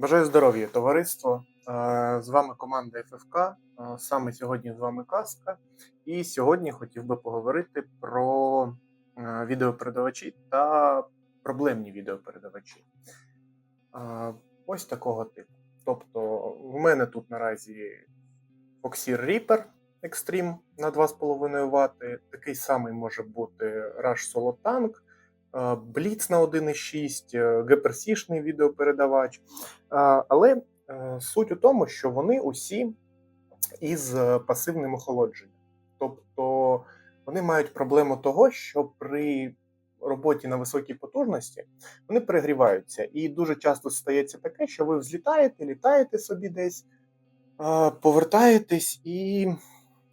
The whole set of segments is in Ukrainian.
Бажаю здоров'я, товариство. Е, З вами команда ФФК. Е, Саме сьогодні з вами Казка. І сьогодні хотів би поговорити про е, відеопередавачі та проблемні відеопередавачі. Ось такого типу. Тобто, в мене тут наразі Foxeer Reaper Extreme на 2,5 Вт. Такий самий може бути Rush Solo Tank. Blitz на 1.6, GPRC-шний відеопередавач. Але е, суть у тому, що вони усі із е, пасивним охолодженням. Тобто вони мають проблему того, що при роботі на високій потужності вони перегріваються. І дуже часто стається таке, що ви взлітаєте, літаєте собі десь, е, повертаєтесь і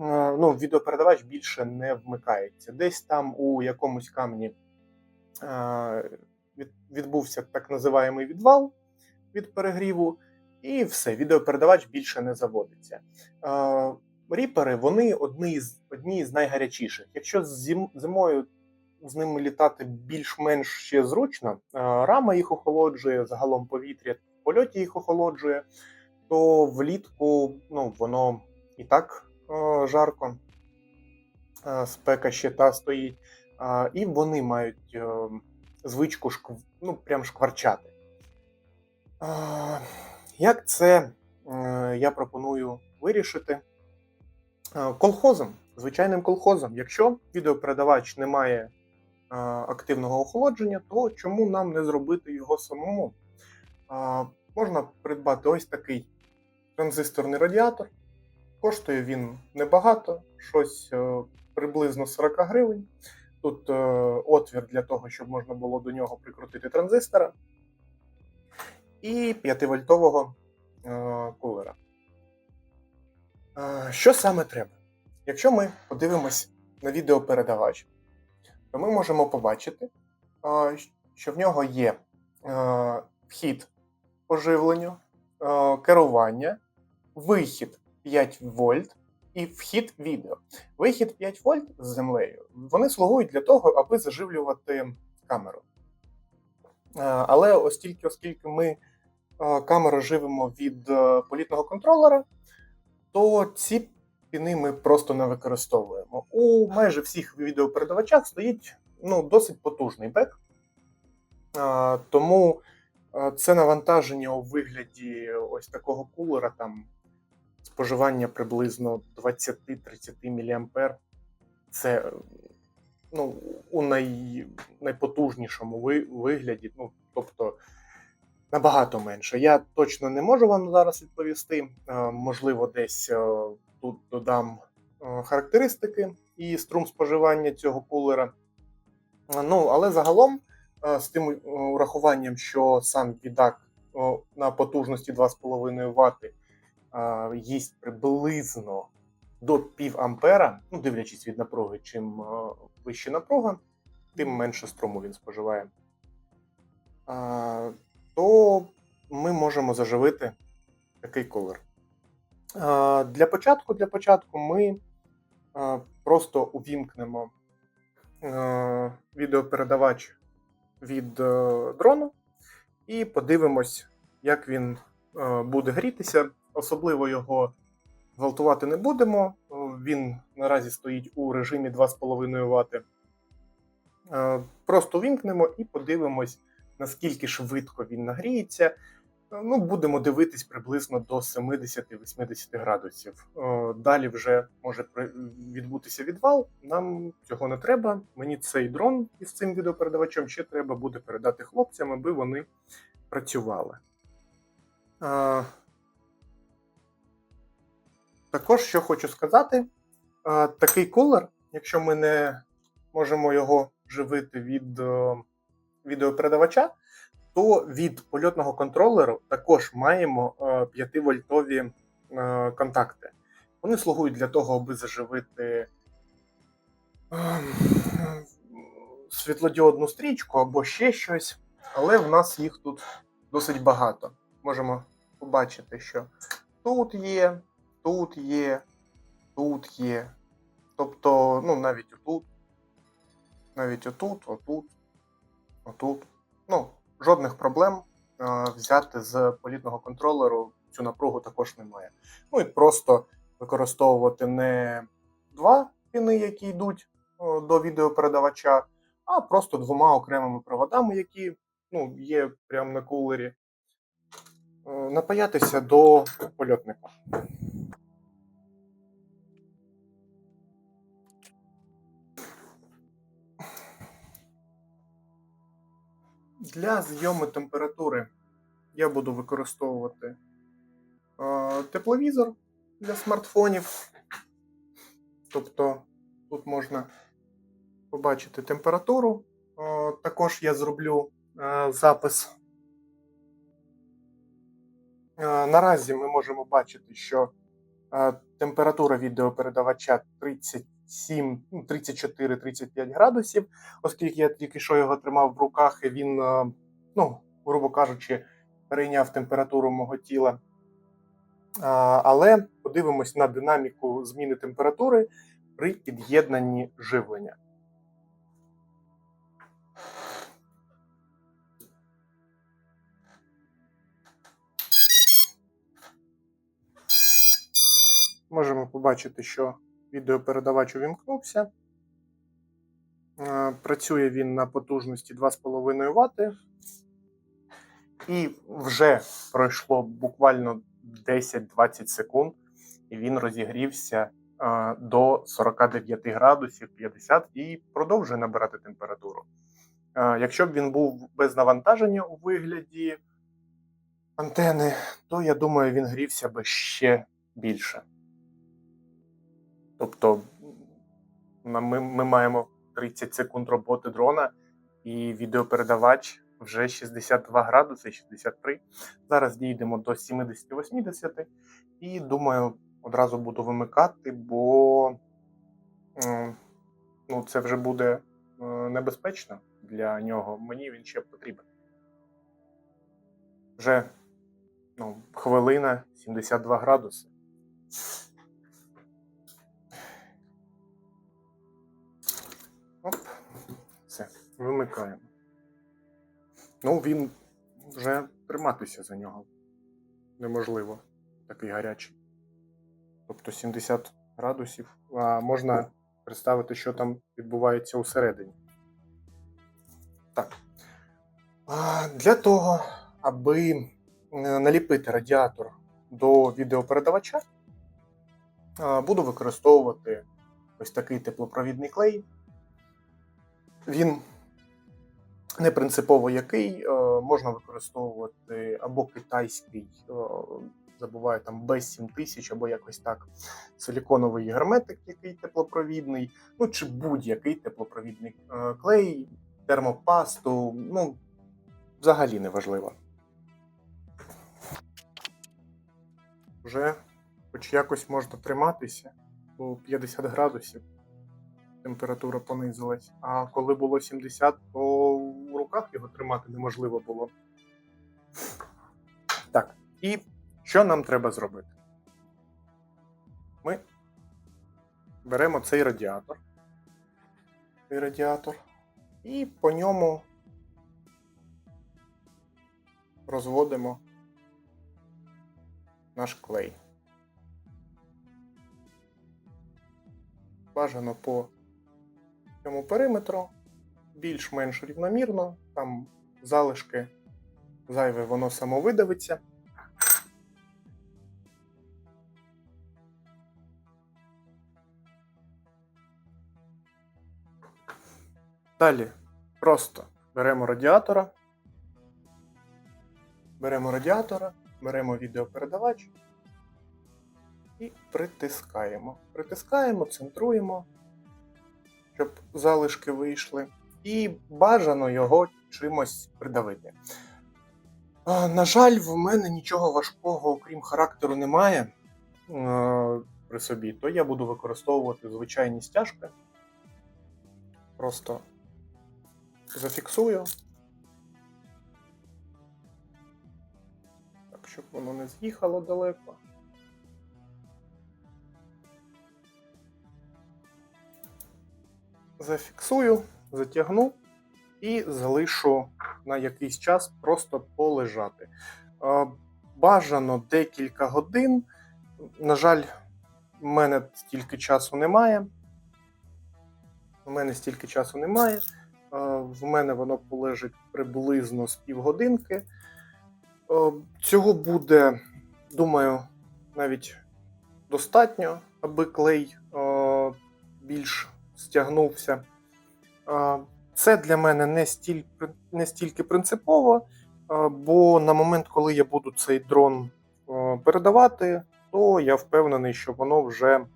е, ну, відеопередавач більше не вмикається. Десь там у якомусь камені е, від- відбувся так називаємий відвал від перегріву, і все, відеопередавач більше не заводиться. Е, Ріпери вони одні з, одні з найгарячіших. Якщо зим, зимою з ними літати більш-менш ще зручно, е, рама їх охолоджує, загалом повітря в польоті їх охолоджує, то влітку ну, воно і так е, жарко, е, спека ще та стоїть, е, і вони мають е, звичку шкв, ну, прям шкварчати. Як це е, я пропоную вирішити? Колхозом, звичайним колхозом. Якщо відеопередавач не має активного охолодження, то чому нам не зробити його самому? Можна придбати ось такий транзисторний радіатор. Коштує він небагато, щось е, приблизно 40 гривень. Тут е, отвір для того, щоб можна було до нього прикрутити транзистора і 5-вольтового е, кулера. Е, що саме треба? Якщо ми подивимось на відеопередавач, то ми можемо побачити, е, що в нього є е, вхід по живленню, е, керування, вихід 5 вольт і вхід відео. Вихід 5 вольт з землею. Вони слугують для того, аби заживлювати камеру. Е, Але оскільки, оскільки ми е, камеру живемо від е, політного контролера, то ці піни ми просто не використовуємо. У майже всіх відеопередавачах стоїть ну, досить потужний бек. Тому це навантаження у вигляді ось такого кулера, там споживання приблизно 20-30 мА. Це ну, у най, найпотужнішому ви- вигляді, ну, тобто набагато менше. Я точно не можу вам зараз відповісти. Е, Можливо, десь е, тут додам е, характеристики і струм споживання цього кулера. Ну, але загалом, з тим урахуванням, що сам відак на потужності 2,5 Вт їсть приблизно до пів ампера, ну, дивлячись від напруги, чим вища напруга, тим менше струму він споживає. То ми можемо заживити такий колер. Для початку, для початку ми просто увімкнемо відеопередавач від е, дрону і подивимось, як він е, буде грітися. Особливо його гвалтувати не будемо. Е, Він наразі стоїть у режимі 2,5 Вт. Е, Просто вімкнемо і подивимось, наскільки швидко він нагріється. Е, Ну, будемо дивитись приблизно до 70-80 градусів. Далі вже може відбутися відвал. Нам цього не треба. Мені цей дрон із цим відеопередавачем ще треба буде передати хлопцям, аби вони працювали. Також що хочу сказати, е, такий кулер, якщо ми не можемо його живити від е, відеопередавача, то від польотного контролеру також маємо 5-вольтові е, контакти. Вони слугують для того, аби заживити світлодіодну стрічку або ще щось, але в нас їх тут досить багато. Можемо побачити, що тут є, тут є, тут є. Тобто, ну, навіть отут, навіть отут, отут, отут. Ну, жодних проблем е, взяти з політного контролеру цю напругу також немає. Ну і просто використовувати не два піни, які йдуть е, до відеопередавача, а просто двома окремими проводами, які ну, є прямо на кулері. Е, Напаятися до польотника. Для зйому температури я буду використовувати тепловізор для смартфонів. Тобто тут можна побачити температуру. Також я зроблю запис. Наразі ми можемо бачити, що температура відеопередавача 37, ну, 34-35 градусів, оскільки я тільки що його тримав в руках, і він, е, ну, грубо кажучи, перейняв температуру мого тіла. Але подивимось на динаміку зміни температури при під'єднанні живлення. Можемо побачити, що відеопередавач увімкнувся. Е, Працює він на потужності 2,5 Вт. І вже пройшло буквально 10-20 секунд, і він розігрівся е, до 49 градусів 50 і продовжує набирати температуру. Е, Якщо б він був без навантаження у вигляді антени, то я думаю, він грівся би ще більше. Тобто ми, ми маємо 30 секунд роботи дрона, і відеопередавач вже 62 градуси, 63. Зараз дійдемо до 70-80. І думаю, одразу буду вимикати, бо ну, це вже буде е, небезпечно для нього. Мені він ще потрібен. Вже ну, хвилина 72 градуси. Вимикаємо. Ну, він вже триматися за нього неможливо. Такий гарячий. Тобто 70 градусів. А можна представити, що там відбувається усередині. Так. А, Для того, аби е, наліпити радіатор до відеопередавача, буду використовувати ось такий теплопровідний клей. Він не принципово який, е, можна використовувати або китайський, е, забуваю там без 7000, або якось так, силіконовий герметик, який теплопровідний, ну чи будь-який теплопровідний е, клей, термопасту, ну, взагалі не важливо. Вже хоч якось можна триматися, бо 50 градусів температура понизилась. А коли було 70, то руках його тримати неможливо було. Так, і що нам треба зробити? Ми беремо цей радіатор. Цей радіатор. І по ньому розводимо наш клей. Бажано по цьому периметру більш-менш рівномірно, там залишки зайве, воно само видавиться. Далі просто беремо радіатора, беремо радіатора, беремо відеопередавач і притискаємо. Притискаємо, центруємо щоб залишки вийшли, і бажано його чимось придавити. На жаль, в мене нічого важкого, окрім характеру, немає при собі, то я буду використовувати звичайні стяжки. Просто зафіксую. Так, щоб воно не з'їхало далеко. зафіксую, затягну і залишу на якийсь час просто полежати. Е, Бажано декілька годин. На жаль, в мене стільки часу немає. У мене стільки часу немає. Е, В мене воно полежить приблизно з півгодинки. Е, Цього буде, думаю, навіть достатньо, аби клей більш стягнувся. Це для мене не стільки, не стільки принципово, е, бо на момент, коли я буду цей дрон е, передавати, то я впевнений, що воно вже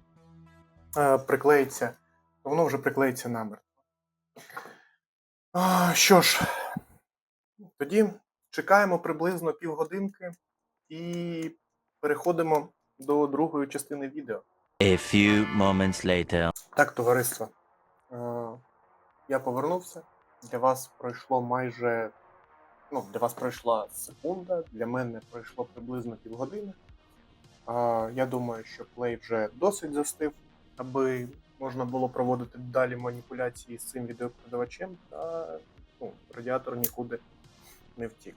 е, приклеїться, воно вже приклеїться намертво. Що ж, тоді чекаємо приблизно півгодинки і переходимо до другої частини відео. A few moments later. Так, товариство. Я повернувся. Для вас пройшло майже. Ну, для вас пройшла секунда, для мене пройшло приблизно півгодини. Е, я думаю, що плей вже досить застив, аби можна було проводити далі маніпуляції з цим відеопередавачем, та ну, радіатор нікуди не втік.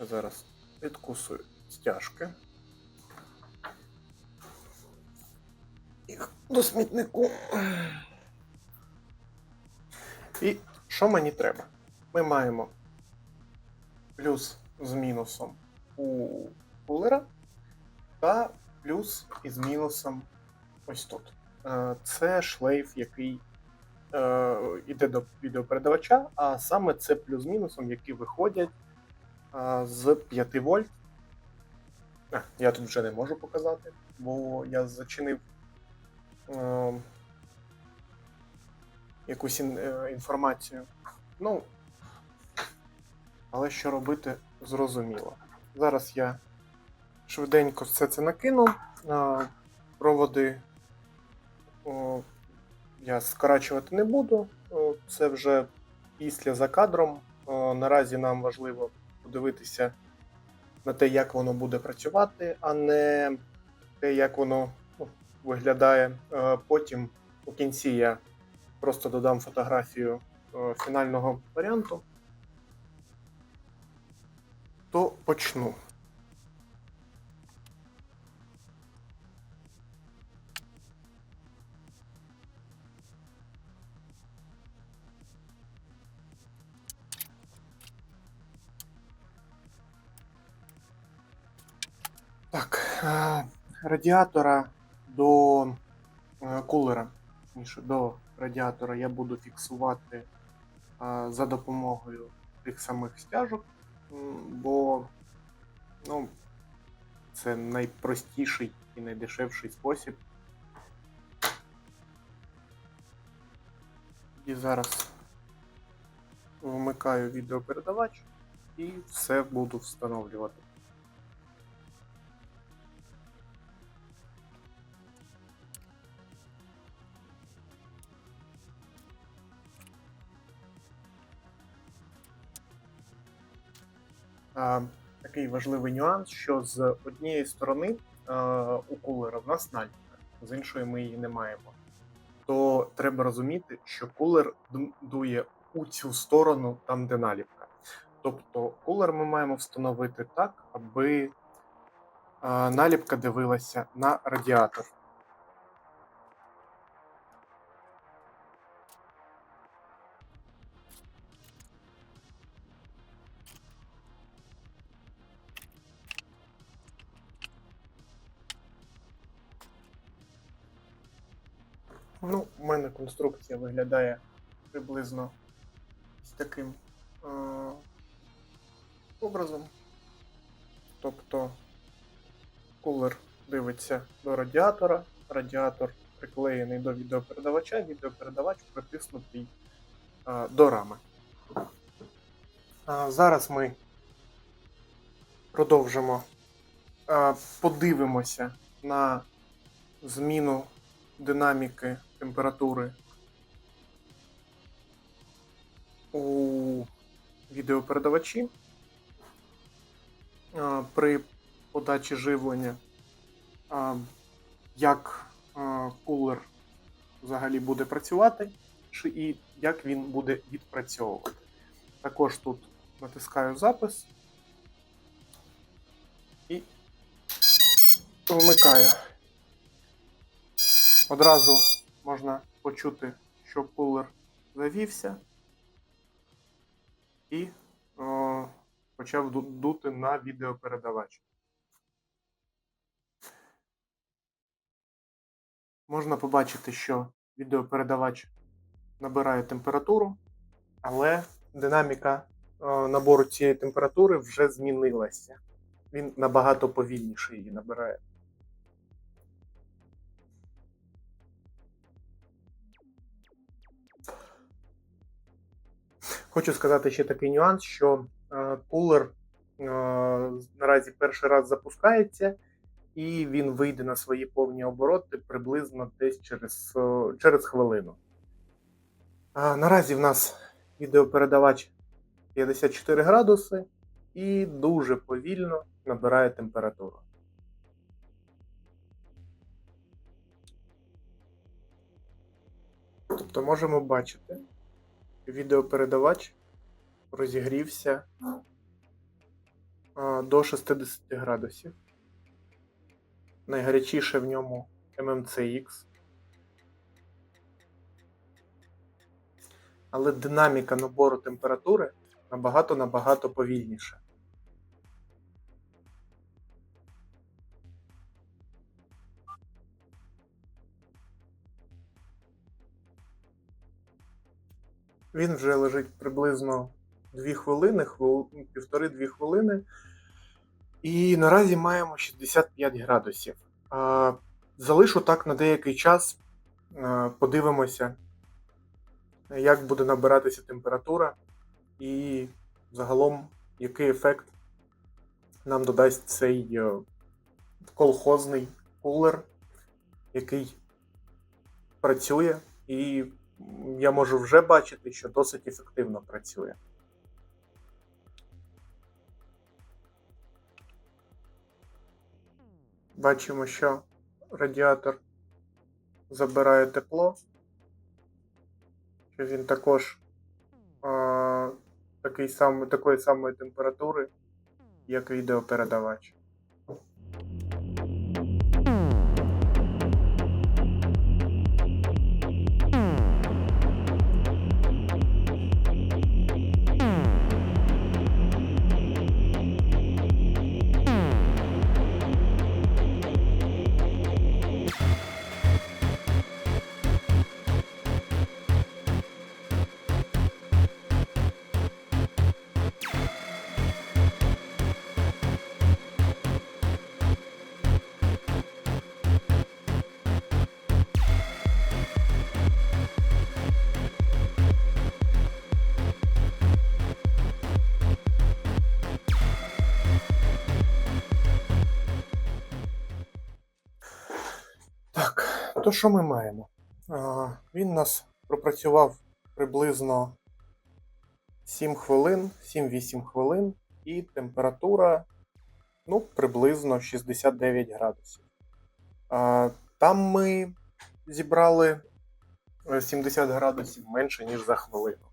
Зараз відкусую стяжки. їх до смітнику. І що мені треба? Ми маємо плюс з мінусом у кулера та плюс із мінусом ось тут. Е, Це шлейф, який е, йде до відеопередавача, а саме це плюс з мінусом, які виходять е, з 5 вольт. Я тут вже не можу показати, бо я зачинив е, якусь е, інформацію. Ну, але що робити, зрозуміло. Зараз я швиденько все це накину. Проводи я скорачувати не буду. Це вже після за кадром. Наразі нам важливо подивитися на те, як воно буде працювати, а не те, як воно ну, виглядає. Е, Потім у кінці я просто додам фотографію е, фінального варіанту. То почну. Так, е, радіатора до е, кулера, до радіатора я буду фіксувати за допомогою тих самих стяжок, бо ну, це найпростіший і найдешевший спосіб. І зараз вмикаю відеопередавач і все буду встановлювати. Такий важливий нюанс, що з однієї сторони у кулера в нас наліпка, з іншої ми її не маємо. То треба розуміти, що кулер дує у цю сторону, там де наліпка. Тобто кулер ми маємо встановити так, аби наліпка дивилася на радіатор. Ну, у мене конструкція виглядає приблизно з таким е- образом. Тобто кулер дивиться до радіатора, радіатор приклеєний до відеопередавача, відеопередавач притиснутий е- до рами. А зараз ми продовжимо, е- подивимося на зміну динаміки температури у відеопередавачі при подачі живлення, як кулер взагалі буде працювати, і як він буде відпрацьовувати. Також тут натискаю запис і вмикаю. Одразу можна почути, що кулер завівся і о, почав дути на відеопередавач. Можна побачити, що відеопередавач набирає температуру, але динаміка е, набору цієї температури вже змінилася. Він набагато повільніше її набирає. Хочу сказати ще такий нюанс, що е, кулер е, наразі перший раз запускається, і він вийде на свої повні обороти приблизно десь через, е, через хвилину. Наразі в нас відеопередавач 54 градуси і дуже повільно набирає температуру. Тобто можемо бачити, відеопередавач розігрівся до 60 градусів. Найгарячіше в ньому MMCX. Але динаміка набору температури набагато-набагато повільніша. Він вже лежить приблизно 2 хвилини, хвил... півтори-дві хвилини. І наразі маємо 65 градусів. Залишу так на деякий час. Подивимося, як буде набиратися температура, і загалом який ефект нам додасть цей е, колхозний кулер, який працює, і я можу вже бачити, що досить ефективно працює. Бачимо, що радіатор забирає тепло, що він також а, такий сам, такої самої температури, як відеопередавач. То що ми маємо? Він нас пропрацював приблизно 7 хвилин, 7-8 хвилин, і температура ну, приблизно 69 градусів. Там ми зібрали е, 70 градусів менше, ніж за хвилину.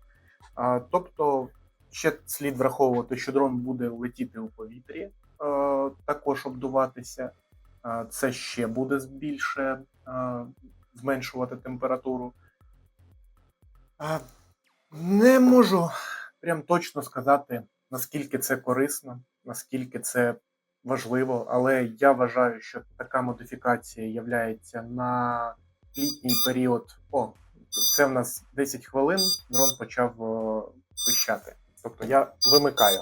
Тобто, ще слід враховувати, що дрон буде летіти у повітрі, е, також обдуватися. Це ще буде більше зменшувати температуру. Не можу прям точно сказати, наскільки це корисно, наскільки це важливо, але я вважаю, що така модифікація являється на літній період. О, це в нас 10 хвилин, дрон почав пищати. Тобто я вимикаю.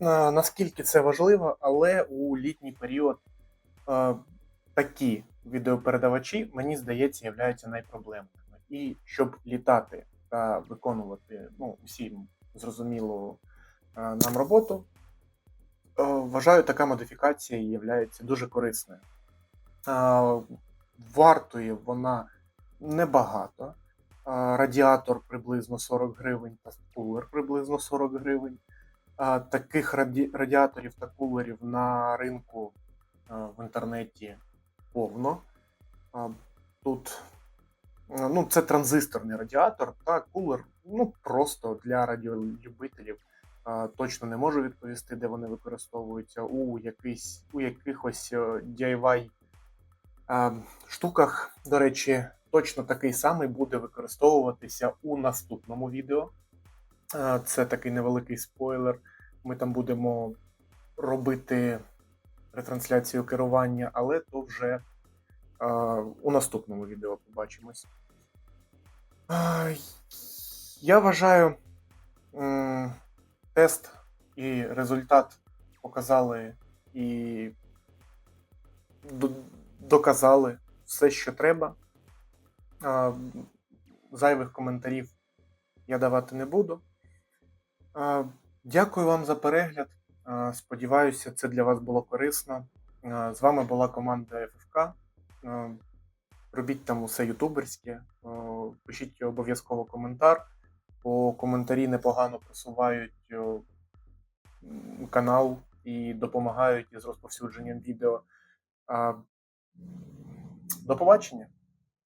Наскільки це важливо, але у літній період е, такі відеопередавачі, мені здається, являються найпроблемними. І щоб літати та виконувати ну, всім зрозумілу е, нам роботу, е, вважаю, така модифікація є дуже корисною. Е, вартує вона небагато. Е, радіатор приблизно 40 гривень та кулер приблизно 40 гривень. Таких раді... радіаторів та кулерів на ринку а, в інтернеті повно. Тут Ну, це транзисторний радіатор та кулер, ну просто для радіолюбителів. Е, Точно не можу відповісти, де вони використовуються у якийсь у якихось е, DIY е, штуках. До речі, точно такий самий буде використовуватися у наступному відео. Це такий невеликий спойлер. Ми там будемо робити ретрансляцію керування, але то вже у наступному відео побачимось. Я вважаю, тест і результат показали і доказали все, що треба. Зайвих коментарів я давати не буду. Дякую вам за перегляд. Сподіваюся, це для вас було корисно. З вами була команда ФФК. Робіть там усе ютуберське, пишіть обов'язково коментар, бо коментарі непогано просувають канал і допомагають із розповсюдженням відео. До побачення!